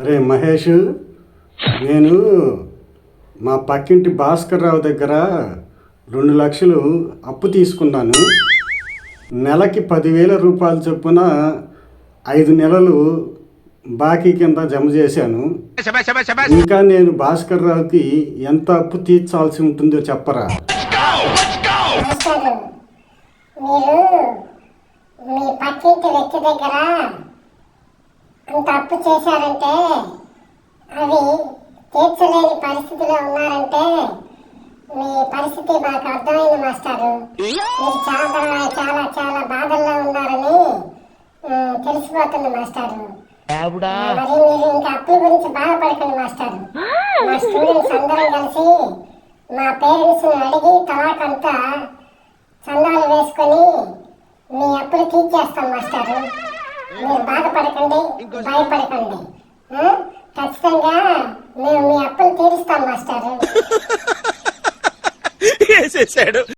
అరే మహేష్ నేను మా పక్కింటి భాస్కర్ రావు దగ్గర రెండు లక్షలు అప్పు తీసుకున్నాను. నెలకి పదివేల రూపాయల చొప్పున ఐదు నెలలు బాకీ కింద జమ చేశాను. ఇంకా నేను భాస్కర్ రావుకి ఎంత అప్పు తీర్చాల్సి ఉంటుందో చెప్పరా? మీరు మీ పక్కింటి వ్యక్తి దగ్గర అంత అప్పు చేశారంటే అవి తీర్చలేని పరిస్థితిలో ఉన్నారంటే మీ పరిస్థితి మాకు అర్థమైంది మాస్టారు. మీరు చాలా చాలా చాలా బాధల్లో ఉన్నారని తెలిసిపోతుంది మాస్టారు. మరి మీరు ఇంకా అప్పుల గురించి బాధపడకండి మాస్టారు. మా స్టూడెంట్స్ అందరం కలిసి మా పేరెంట్స్ అడిగి తలాకంతా చందాలు వేసుకొని మీ అప్పులు తీర్చేస్తాం మాస్టారు. మీరు బాధపడకండి భయపడకండి. ఖచ్చితంగా మేము మీ అప్పులు తీరుస్తాం మాస్టారు. వేసేసాడు